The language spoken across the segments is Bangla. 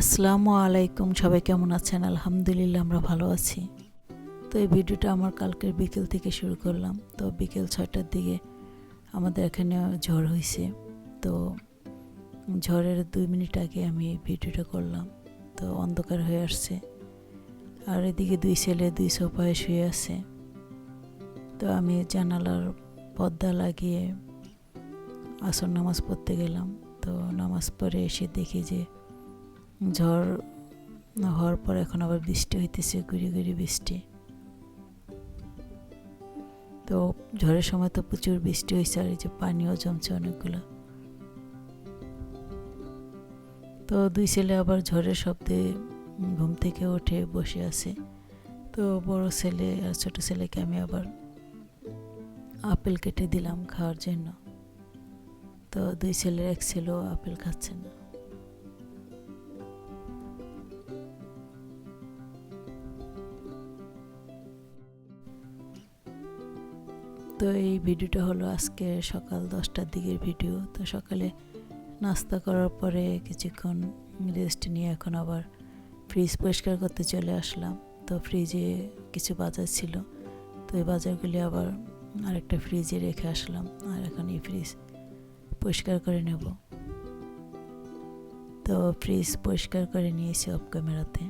আসসালামু আলাইকুম, সবাই কেমন আছেন? আলহামদুলিল্লাহ, আমরা ভালো আছি। তো এই ভিডিওটা আমার কালকের বিকেল থেকে শুরু করলাম। তো বিকেল ছয়টার দিকে আমাদের এখানে ঝড় হয়েছে। তো ঝড়ের দুই মিনিট আগে আমি ভিডিওটা করলাম। তো অন্ধকার হয়ে আসছে। আর এদিকে দুই ছেলে, দুই সোফায় শুয়ে আছে। তো আমি জানালার পর্দা লাগিয়ে আসর নামাজ পড়তে গেলাম। তো নামাজ পড়ে এসে দেখি যে ঝড় হওয়ার পর এখন আবার বৃষ্টি হইতেছে, গুড়ি গুড়ি বৃষ্টি। তো ঝড়ের সময় তো প্রচুর বৃষ্টি হয়েছে আর এই যে পানিও জমছে অনেকগুলো। তো দুই ছেলে আবার ঝড়ের শব্দে ঘুম থেকে উঠে বসে আছে। তো বড় ছেলে আর ছোট ছেলেকে আমি আবার আপেল কেটে দিলাম খাওয়ার জন্য। তো দুই ছেলের এক ছেলেও আপেল খাচ্ছে না। তো এই ভিডিওটা হলো আজকে সকাল দশটার দিকের ভিডিও। তো সকালে নাস্তা করার পরে কিছুক্ষণ রেস্ট নিয়ে এখন আবার ফ্রিজ পরিষ্কার করতে চলে আসলাম। তো ফ্রিজে কিছু বাজার ছিল। তো এই বাজারগুলি আবার আরেকটা ফ্রিজে রেখে আসলাম আর এখন এই ফ্রিজ পরিষ্কার করে নেব। তো ফ্রিজ পরিষ্কার করে নিয়েছি অফ ক্যামেরাতে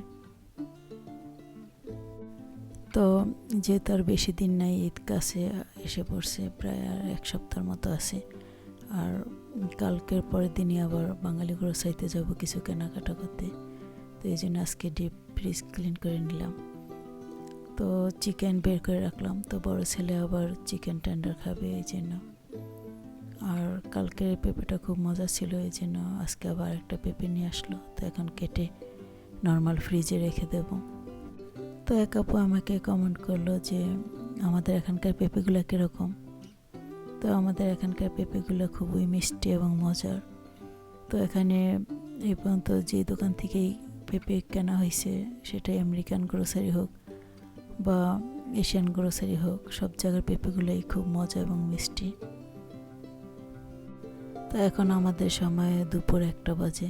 তো যেহেতু আর বেশি দিন নাই ঈদ কাছে এসে পড়ছে, প্রায় আর এক সপ্তাহের মতো আছে। আর কালকের পরের দিনই আবার বাঙালি গ্রোসারিতে যাব কিছু কেনাকাটা করতে। তো এই জন্য আজকে ডিপ ফ্রিজ ক্লিন করে নিলাম। তো চিকেন বের করে রাখলাম। তো বড় ছেলে আবার চিকেন টেন্ডার খাবে এই জন্য। আর কালকের পেঁপেটা খুব মজা ছিল এই জন্য আজকে আবার একটা পেঁপে নিয়ে আসলো। তো এখন কেটে নর্মাল ফ্রিজে রেখে দেবো। তো এক আপু আমাকে কমেন্ট করল যে, আমাদের এখানকার পেঁপেগুলো কীরকম? তো আমাদের এখানকার পেঁপেগুলো খুবই মিষ্টি এবং মজার। তো এখানে এই পর্যন্ত যে দোকান থেকেই পেঁপে কেনা হয়েছে, সেটাই আমেরিকান গ্রোসারি হোক বা এশিয়ান গ্রোসারি হোক, সব জায়গার পেঁপেগুলোই খুব মজা এবং মিষ্টি। তো এখন আমাদের সময় দুপুর একটা বাজে।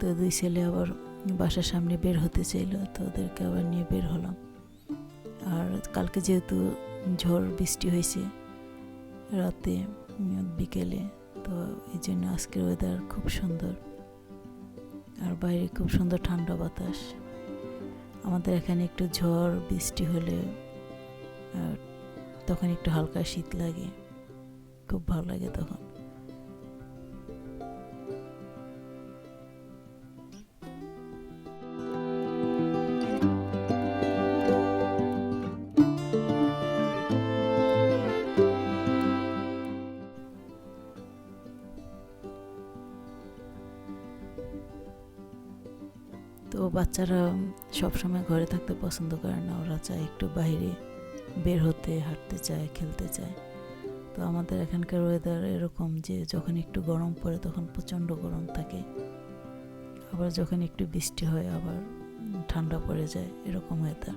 তো দুই ছেলে আবার বাসার সামনে বের হতে চাইলো, তো ওদেরকে আবার নিয়ে বের হলাম। আর কালকে যেহেতু ঝড় বৃষ্টি হয়েছে রাতে বিকেলে, তো এই জন্য আজকের ওয়েদার খুব সুন্দর। আর বাইরে খুব সুন্দর ঠান্ডা বাতাস। আমাদের এখানে একটু ঝড় বৃষ্টি হলে তখন একটু হালকা শীত লাগে। খুব ভালো লাগে তখন। বাচ্চারা সবসময় ঘরে থাকতে পছন্দ করে না। ওরা চায় একটু বাইরে বের হতে, হাঁটতে চায়, খেলতে চায়। তো আমাদের এখানকার ওয়েদার এরকম যে যখন একটু গরম পড়ে তখন প্রচণ্ড গরম থাকে। আবার যখন একটু বৃষ্টি হয় আবার ঠান্ডা পড়ে যায়, এরকম ওয়েদার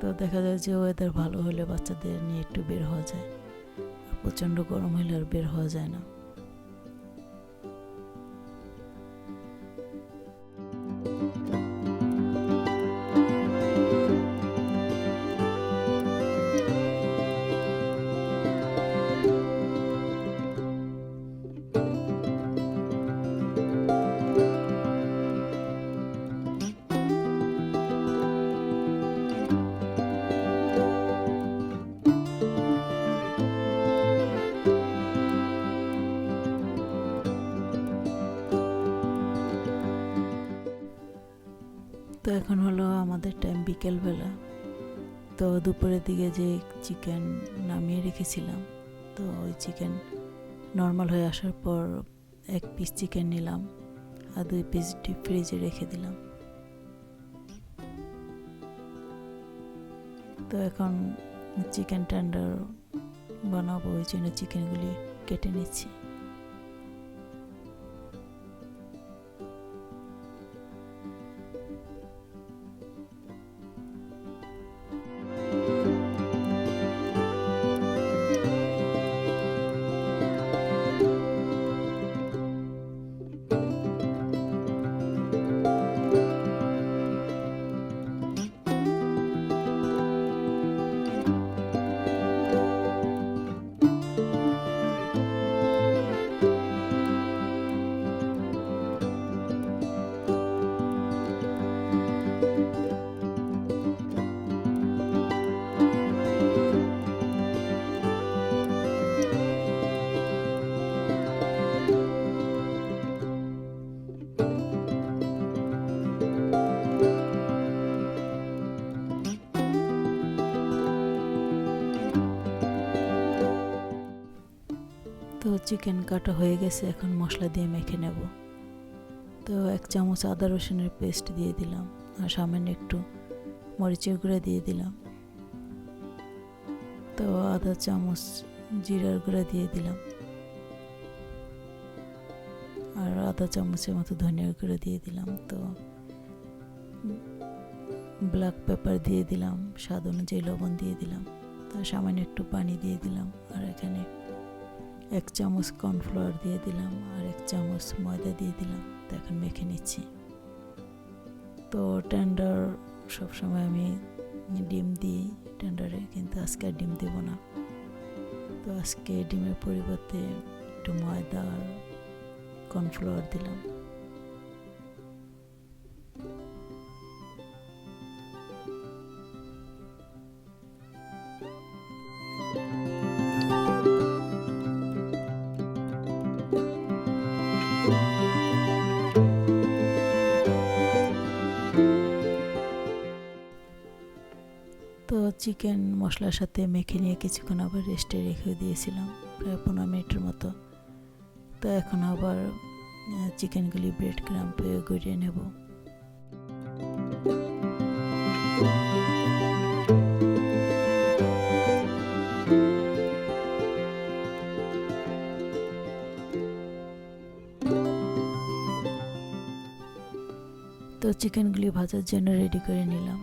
তো দেখা যায় যে ওয়েদার ভালো হলে বাচ্চাদের নিয়ে একটু বের হওয়া যায়। আর প্রচণ্ড গরম হলে আর বের হওয়া যায় না। এখন হলো আমাদের টাইম বিকেলবেলা। তো দুপুরের দিকে যে চিকেন নামিয়ে রেখেছিলাম, তো ওই চিকেন নর্মাল হয়ে আসার পর এক পিস চিকেন নিলাম আর দুই পিস ডিপ ফ্রিজে রেখে দিলাম। তো এখন চিকেন টেন্ডার বানাবো, ওই জন্য চিকেনগুলি কেটে নিচ্ছি। চিকেন কাটা হয়ে গেছে, এখন মশলা দিয়ে মেখে নেব। তো এক চামচ আদা রসুনের পেস্ট দিয়ে দিলাম, আর সামান্য একটু মরিচের গুঁড়া দিয়ে দিলাম। তো আধা চামচ জিরার গুঁড়া দিয়ে দিলাম। আর আধা চামচের মতো ধনিয়ার গুঁড়া দিয়ে দিলাম। তো ব্ল্যাক পেপার দিয়ে দিলাম, স্বাদ অনুযায়ী লবণ দিয়ে দিলাম তার সামান্য একটু পানি দিয়ে দিলাম। এক চামচ কর্নফ্লাওয়ার দিয়ে দিলাম আর এক চামচ ময়দা দিয়ে দিলাম। তো এখন মেখে নিচ্ছি। তো টেন্ডার সবসময় আমি ডিম দিই টেন্ডারে কিন্তু আজকে আর ডিম দেব না। তো আজকে ডিমের পরিবর্তে একটু ময়দা আর কর্নফ্লাওয়ার দিলাম। তো চিকেন মশলার সাথে মেখে নিয়ে কিছুক্ষণ আবার রেস্টে রেখে দিয়েছিলাম, প্রায় পনেরো মিনিটের মতো। তো এখন আবার চিকেনগুলি ব্রেড ক্রাম্পে গড়িয়ে নেব। তো চিকেনগুলি ভাজার জন্য রেডি করে নিলাম।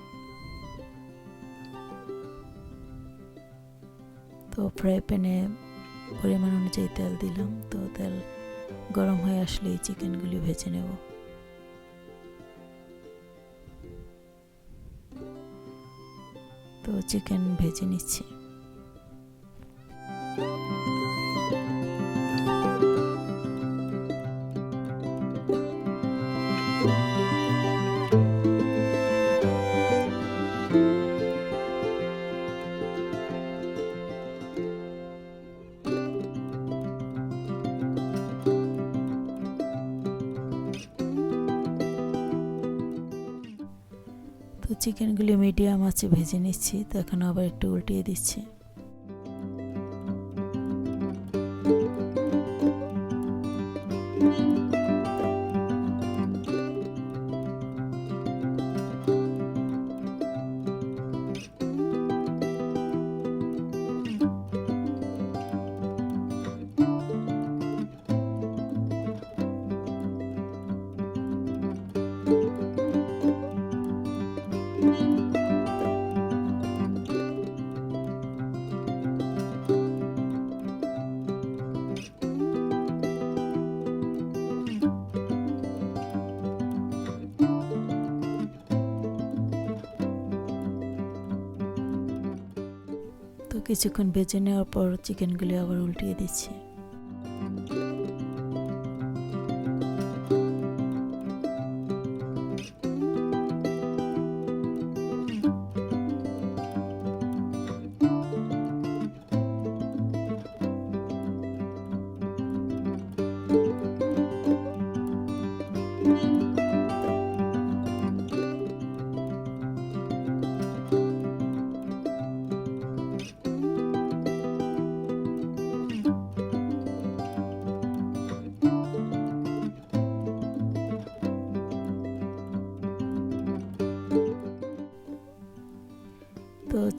তো ফ্রাই প্যানে পরিমাণ অনুযায়ী তেল দিলাম। তো তেল গরম হয়ে আসলে এই চিকেনগুলি ভেজে নেব। তো চিকেন ভেজে নিচ্ছি। চিকেনগুলি মিডিয়াম আছে ভেজে নিচ্ছি তো এখন আবার একটু উল্টিয়ে দিচ্ছি। তো কিছুক্ষণ ভেজে নেওয়ার পর চিকেনগুলি আবার উল্টিয়ে দিচ্ছি। তো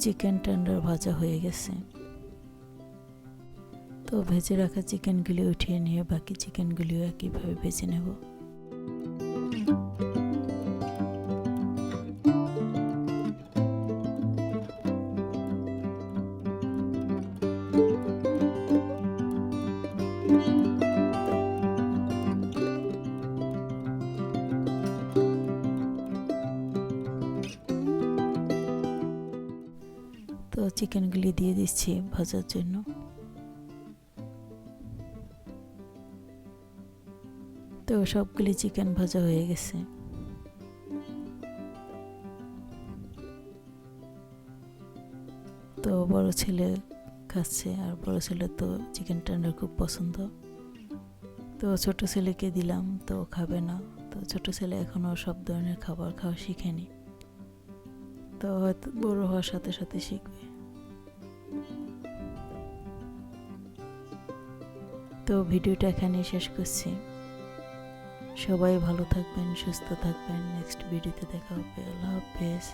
চিকেন টেন্ডার ভাজা হয়ে গেছে। তো ভেজে রাখা চিকেনগুলি উঠিয়ে নিয়ে বাকি চিকেনগুলিও একইভাবে ভেজে নেব। তো চিকেনগুলি দিয়ে দিচ্ছি ভাজার জন্য। তো সবগুলি চিকেন ভাজা হয়ে গেছে। তো বড় ছেলে খাচ্ছে আর বড় ছেলে তো চিকেন টেন্ডার খুব পছন্দ। তো ছোট ছেলেকে দিলাম, তো খাবে না। তো ছোট ছেলে এখনও সব ধরনের খাবার খাওয়া শিখেনি। তো হয়তো বড় হওয়ার সাথে সাথে শিখবে। তো ভিডিওটা এখানেই শেষ করছি। সবাই ভালো থাকবেন, সুস্থ থাকবেন। নেক্সট ভিডিওতে দেখা হবে। আল্লাহ হাফেজ।